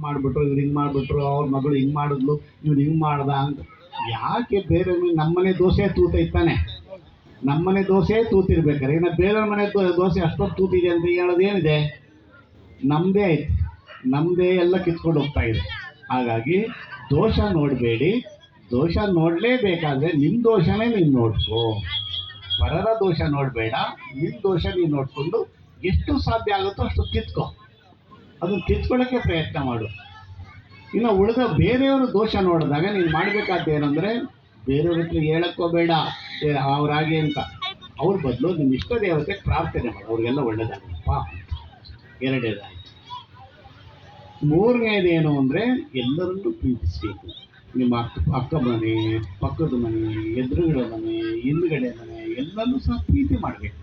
ಮಾಡ್ಬಿಟ್ರು, ಇವ್ರು ಹಿಂಗೆ ಮಾಡ್ಬಿಟ್ರು, ಅವ್ರ ಮಗಳು ಹಿಂಗೆ ಮಾಡಿದ್ಲು, ಇವ್ರು ಹಿಂಗೆ ಮಾಡ್ದ ಅಂತ. ಯಾಕೆ ಬೇರೆ ನಮ್ಮನೆ ದೋಸೆ ತೂತೈತಾನೆ ನಮ್ಮನೆ ದೋಸೆ ತೂತಿರ್ಬೇಕಾರೆ. ಇನ್ನು ಬೇರೆಯವ್ರ ಮನೆ ದೋಸೆ ಅಷ್ಟೊಂದು ತೂತಿದೆ ಅಂತ ಹೇಳೋದೇನಿದೆ ನಮ್ಮದೇ ಐತೆ ನಮ್ಮದೇ ಎಲ್ಲ ಕಿತ್ಕೊಂಡು ಹೋಗ್ತಾ ಇದೆ. ಹಾಗಾಗಿ ದೋಷ ನೋಡಬೇಡಿ. ದೋಷ ನೋಡಲೇಬೇಕಾದ್ರೆ ನಿಮ್ಮ ದೋಷನೇ ನೀನು ನೋಡ್ಕೋ. ಪರರ ದೋಷ ನೋಡಬೇಡ. ನಿಮ್ಮ ದೋಷ ನೀನು ನೋಡಿಕೊಂಡು ಎಷ್ಟು ಸಾಧ್ಯ ಆಗುತ್ತೋ ಅಷ್ಟು ಕಿತ್ಕೋ. ಅದನ್ನು ಕಿತ್ಕೊಳ್ಳೋಕ್ಕೆ ಪ್ರಯತ್ನ ಮಾಡು. ಇನ್ನು ಉಳಿದ ಬೇರೆಯವರು ದೋಷ ನೋಡಿದಾಗ ನೀನು ಮಾಡಬೇಕಾದ ಏನಂದರೆ, ಬೇರೆಯವ್ರ ಹತ್ರ ಹೇಳಕ್ಕೋಬೇಡ ಬೇಡ ಅವರಾಗಿ ಅಂತ. ಅವ್ರ ಬದಲು ನಿಮ್ಮ ಇಷ್ಟ ದೇವತೆ ಪ್ರಾರ್ಥನೆ ಮಾಡು. ಅವ್ರಿಗೆಲ್ಲ ಒಳ್ಳೆಯದಾಗಪ್ಪ ಎರಡನೇದಾಗಿ ಮೂರನೇದೇನು ಅಂದರೆ ಎಲ್ಲರನ್ನೂ ಪ್ರೀತಿಸಬೇಕು. ನಿಮ್ಮ ಅಕ್ಕ ಅಕ್ಕ ಮನೆ, ಪಕ್ಕದ ಮನೆ, ಎದುರುಗಡೆ ಮನೆ, ಹಿಂದುಗಡೆ ಮನೆ, ಎಲ್ಲನೂ ಸಹ ಪ್ರೀತಿ ಮಾಡಬೇಕು.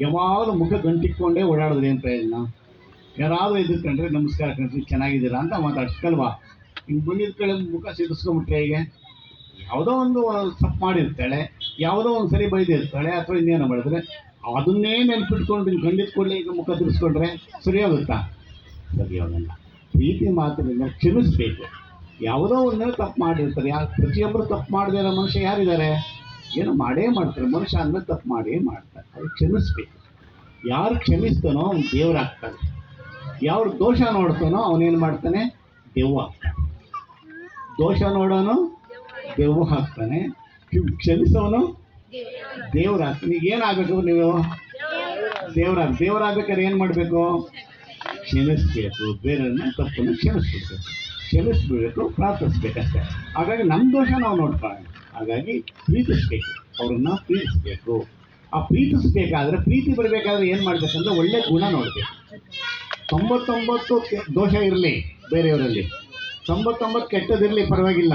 ಯಾವಾಗಲೂ ಮುಖ ಗಂಟಿಕ್ಕೊಂಡೇ ಓಡಾಡಿದ್ರೆ ಏನು ಪ್ರಯೋಜನ? ಯಾರಾದರೂ ಕಂಡ್ರೆ ನಮಸ್ಕಾರ ಕಣ್ರಿ, ಚೆನ್ನಾಗಿದ್ದೀರಾ ಅಂತ ಮಾತಾಡ್ಸ್ಕಲ್ವಾ ಹಿಂಗೆ ಬಂದಿದ್ದ ಕಡೆ ಮುಖ ಸಿಡಿಸ್ಕೊಂಬಿಟ್ರೆ ಹೀಗೆ? ಯಾವುದೋ ಒಂದು ತಪ್ಪು ಮಾಡಿರ್ತಾಳೆ, ಯಾವುದೋ ಒಂದು ಸರಿ ಬೈದಿರ್ತಾಳೆ ಅಥವಾ ಇನ್ನೇನು ಮಾಡಿದ್ರೆ, ಅದನ್ನೇ ನೆನ್ಪಿಟ್ಕೊಂಡು ಹಿಂಗೆ ಗಂಡಿದ ಕೂಡಲೇ ಈಗ ಮುಖ ತಿರ್ಸ್ಕೊಂಡ್ರೆ ಸರಿ ಹೋಗುತ್ತಾ ಸರಿ ಪ್ರೀತಿ ಮಾತಿನಿಂದ ಕ್ಷಮಿಸಬೇಕು. ಯಾವುದೋ ಒಂದನ್ನು ತಪ್ಪು ಮಾಡಿರ್ತಾರೆ, ಯಾರು ಪ್ರತಿಯೊಬ್ಬರು ತಪ್ಪು ಮಾಡದೇ ಇರೋ ಮನುಷ್ಯ ಯಾರಿದ್ದಾರೆ? ಏನು ಮಾಡೇ ಮಾಡ್ತಾರೆ, ಮನುಷ್ಯ ಅಂದ್ಮೇಲೆ ತಪ್ಪು ಮಾಡೇ ಮಾಡ್ತಾರೆ, ಅದು ಕ್ಷಮಿಸ್ಬೇಕು. ಯಾರು ಕ್ಷಮಿಸ್ತಾನೋ ಅವ್ನು ದೇವರಾಗ್ತಾನೆ. ಯಾರು ದೋಷ ನೋಡ್ತಾನೋ ಅವನೇನು ಮಾಡ್ತಾನೆ? ದೆವ್ವ ದೋಷ ನೋಡೋನು ದೆವ್ವ ಹಾಕ್ತಾನೆ. ಕ್ಷ- ಕ್ಷಮಿಸೋನು ದೇವ್ರ ಈಗ ಏನಾಗಬೇಕು ನೀವು? ದೇವ್ರ ದೇವರಾಗ್ಬೇಕಾದ್ರೆ ಏನು ಮಾಡಬೇಕು? ಕ್ಷಮಿಸ್ಬೇಕು. ಬೇರೆಯವ್ರನ್ನ ತಪ್ಪನ್ನು ಕ್ಷಮಿಸ್ಬೇಕು ಕ್ಷಮಿಸ್ಬಿಡ್ಬೇಕು, ಪ್ರಾರ್ಥಿಸ್ಬೇಕಷ್ಟೇ. ಹಾಗಾಗಿ ನಮ್ಮ ದೋಷ ನಾವು ನೋಡ್ಕೊಳ್ಳೋಣ ಹಾಗಾಗಿ ಪ್ರೀತಿಸ್ಬೇಕು. ಅವ್ರನ್ನ ಪ್ರೀತಿಸ್ಬೇಕು. ಆ ಪ್ರೀತಿಸ್ಬೇಕಾದ್ರೆ, ಪ್ರೀತಿ ಬರಬೇಕಾದ್ರೆ ಏನು ಮಾಡ್ಬೇಕಂದ್ರೆ ಒಳ್ಳೆ ಗುಣ ನೋಡಬೇಕು. ತೊಂಬತ್ತೊಂಬತ್ತು ದೋಷ ಇರಲಿ ಬೇರೆಯವರಲ್ಲಿ. ತೊಂಬತ್ತೊಂಬತ್ತು ಕೆಟ್ಟದಿರಲಿ ಪರವಾಗಿಲ್ಲ.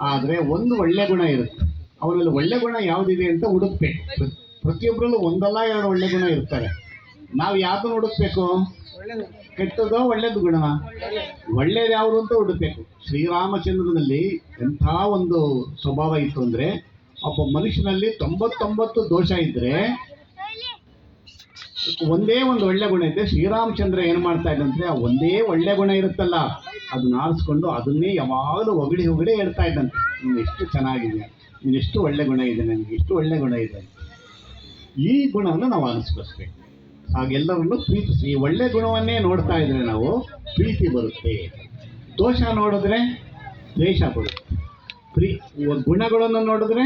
ಆದರೆ ಒಂದು ಒಳ್ಳೆ ಗುಣ ಇರುತ್ತೆ. ಅವರಲ್ಲಿ ಒಳ್ಳೆ ಗುಣ ಯಾವುದಿದೆ ಅಂತ ಹುಡುಕ್ಬೇಕು. ಪ್ರ- ಪ್ರತಿಯೊಬ್ಬರಲ್ಲೂ ಒಂದಲ್ಲ ಎರಡು ಒಳ್ಳೆ ಗುಣ ಇರ್ತಾರೆ. ನಾವು ಯಾವ್ದನ್ನ ಹುಡುಕ್ಬೇಕು? ಕೆಟ್ಟದೋ ಒಳ್ಳೇದು ಗುಣ? ಒಳ್ಳೇದು ಯಾವುದು ಅಂತ ಹುಡುಕ್ಬೇಕು. ಶ್ರೀರಾಮಚಂದ್ರನಲ್ಲಿ ಎಂಥ ಒಂದು ಸ್ವಭಾವ ಇತ್ತು ಅಂದರೆ, ಒಬ್ಬ ಮನುಷ್ಯನಲ್ಲಿ ತೊಂಬತ್ತೊಂಬತ್ತು ದೋಷ ಇದ್ದರೆ ಒಂದೇ ಒಂದು ಒಳ್ಳೆ ಗುಣ ಇದೆ ಶ್ರೀರಾಮಚಂದ್ರ ಏನು ಮಾಡ್ತಾ ಇದ್ದಂತೆ ಆ ಒಂದೇ ಒಳ್ಳೆ ಗುಣ ಇರುತ್ತಲ್ಲ ಅದನ್ನ ಆರಿಸ್ಕೊಂಡು ಅದನ್ನೇ ಯಾವಾಗಲೂ ಹೊಗಳಿ ಹೊಗಳಿ ಹೇಳ್ತಾ ಇದ್ದಂತೆ ನೀನು ಎಷ್ಟು ಚೆನ್ನಾಗಿದೆ ನೀನು ಎಷ್ಟು ಒಳ್ಳೆ ಗುಣ ಇದೆ ನನಗೆ, ಎಷ್ಟು ಒಳ್ಳೆ ಗುಣ ಇದೆ ಈ ಗುಣವನ್ನು ನಾವು ಅನುಸರಿಸ್ಬೇಕು. ಹಾಗೆಲ್ಲರನ್ನು ಪ್ರೀತಿಸಿ, ಈ ಒಳ್ಳೆ ಗುಣವನ್ನೇ ನೋಡ್ತಾ ಇದ್ರೆ ನಾವು ಪ್ರೀತಿ ಬರುತ್ತೆ. ದೋಷ ನೋಡಿದ್ರೆ ದ್ವೇಷ ಬರುತ್ತೆ. ಪ್ರೀ, ಗುಣಗಳನ್ನು ನೋಡಿದ್ರೆ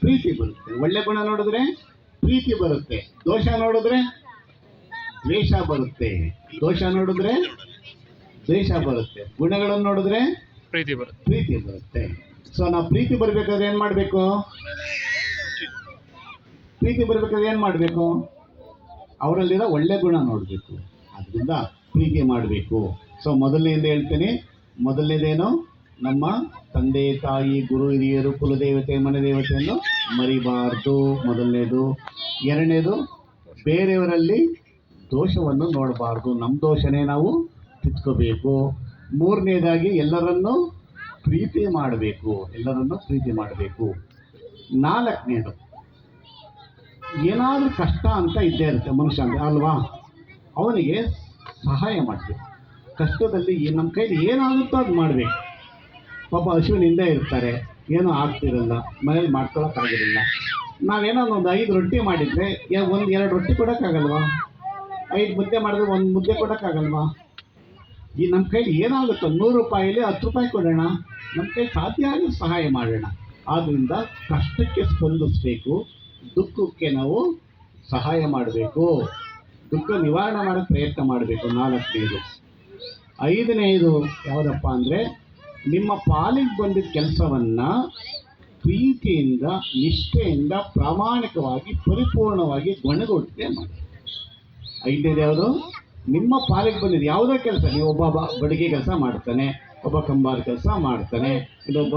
ಪ್ರೀತಿ ಬರುತ್ತೆ. ಒಳ್ಳೆ ಗುಣ ನೋಡಿದ್ರೆ ಪ್ರೀತಿ ಬರುತ್ತೆ. ದೋಷ ನೋಡಿದ್ರೆ ದ್ವೇಷ ಬರುತ್ತೆ. ದೋಷ ನೋಡಿದ್ರೆ ದ್ವೇಷ ಬರುತ್ತೆ. ಗುಣಗಳನ್ನು ನೋಡಿದ್ರೆ ಪ್ರೀತಿ ಬರುತ್ತೆ. ಪ್ರೀತಿ ಬರುತ್ತೆ. ಸೊ ನಾವು ಪ್ರೀತಿ ಬರಬೇಕಾದ್ರೆ ಏನು ಮಾಡಬೇಕು? ಪ್ರೀತಿ ಬರಬೇಕಾದ್ರೆ ಏನು ಮಾಡಬೇಕು? ಅವರಲ್ಲಿರೋ ಒಳ್ಳೆ ಗುಣ ನೋಡಬೇಕು. ಅದರಿಂದ ಪ್ರೀತಿ ಮಾಡಬೇಕು. ಸೊ ಮೊದಲನೇದು ಹೇಳ್ತೀನಿ. ಮೊದಲನೇದೇನು? ನಮ್ಮ ತಂದೆ, ತಾಯಿ, ಗುರು, ಹಿರಿಯರು, ಕುಲದೇವತೆ, ಮನೆದೇವತೆಯನ್ನು ಮರಿಬಾರ್ದು. ಮೊದಲನೇದು. ಎರಡನೇದು, ಬೇರೆಯವರಲ್ಲಿ ದೋಷವನ್ನು ನೋಡಬಾರ್ದು. ನಮ್ಮ ದೋಷನೇ ನಾವು ತಿದ್ಕೋಬೇಕು. ಮೂರನೇದಾಗಿ, ಎಲ್ಲರನ್ನೂ ಪ್ರೀತಿ ಮಾಡಬೇಕು. ಎಲ್ಲರನ್ನು ಪ್ರೀತಿ ಮಾಡಬೇಕು. ನಾಲ್ಕನೇದು, ಏನಾದರೂ ಕಷ್ಟ ಅಂತ ಇದ್ದೇ ಇರುತ್ತೆ ಮನುಷ್ಯ ಅಲ್ವಾ? ಅವನಿಗೆ ಸಹಾಯ ಮಾಡಬೇಕು. ಕಷ್ಟದಲ್ಲಿ ನಮ್ಮ ಕೈಲಿ ಏನಾಗುತ್ತೋ ಅದು ಮಾಡಬೇಕು. ಪಾಪ ಹಸುವಿನಿಂದ ಇರ್ತಾರೆ. ಏನೂ ಆಗ್ತಿರಲ್ಲ. ಮನೇಲಿ ಮಾಡ್ಕೊಳಕ್ಕಾಗಿರಲ್ಲ. ನಾವೇನೋ ಒಂದು ಐದು ರೊಟ್ಟಿ ಮಾಡಿದರೆ ಒಂದು ಎರಡು ರೊಟ್ಟಿ ಕೊಡೋಕ್ಕಾಗಲ್ವಾ? ಐದು ಮುದ್ದೆ ಮಾಡಿದ್ರೆ ಒಂದು ಮುದ್ದೆ ಕೊಡೋಕ್ಕಾಗಲ್ವಾ? ಈ ನಮ್ಮ ಕೈಲಿ ಏನಾಗುತ್ತೋ, ನೂರು ರೂಪಾಯಿಲಿ ಹತ್ತು ರೂಪಾಯಿ ಕೊಡೋಣ. ನಮ್ಮ ಕೈ ಸಾಧ್ಯ ಆಗಿ ಸಹಾಯ ಮಾಡೋಣ. ಆದ್ದರಿಂದ ಕಷ್ಟಕ್ಕೆ ಸ್ಪಂದಿಸಬೇಕು. ದುಃಖಕ್ಕೆ ನಾವು ಸಹಾಯ ಮಾಡಬೇಕು. ದುಃಖ ನಿವಾರಣೆ ಮಾಡೋಕ್ಕೆ ಪ್ರಯತ್ನ ಮಾಡಬೇಕು ನಾಲ್ಕನೇದು. ಐದನೇದು ಯಾವುದಪ್ಪ ಅಂದರೆ ನಿಮ್ಮ ಪಾಲಿಗೆ ಬಂದಿದ್ದ ಕೆಲಸವನ್ನು ಪ್ರೀತಿಯಿಂದ ನಿಷ್ಠೆಯಿಂದ ಪ್ರಾಮಾಣಿಕವಾಗಿ ಪರಿಪೂರ್ಣವಾಗಿ ಗೊಣಗೊಟ್ಟೆ ಮಾಡಿ. ಐದನೇದು ಯಾವುದು? ನಿಮ್ಮ ಪಾಲಿಗೆ ಬಂದಿದ್ದು ಯಾವುದೇ ಕೆಲಸ ನೀವು ಒಬ್ಬ ಬಡಿಗೆ ಕೆಲಸ ಮಾಡ್ತಾನೆ ಒಬ್ಬ ಕಂಬಾರ ಕೆಲಸ ಮಾಡ್ತಾನೆ ಇನ್ನೊಬ್ಬ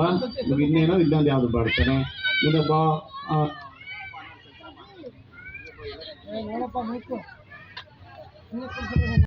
ಇನ್ನೇನೋ ಇನ್ನೊಂದು ಯಾವುದು ಮಾಡ್ತಾನೆ ಇನ್ನೊಬ್ಬ ಆ,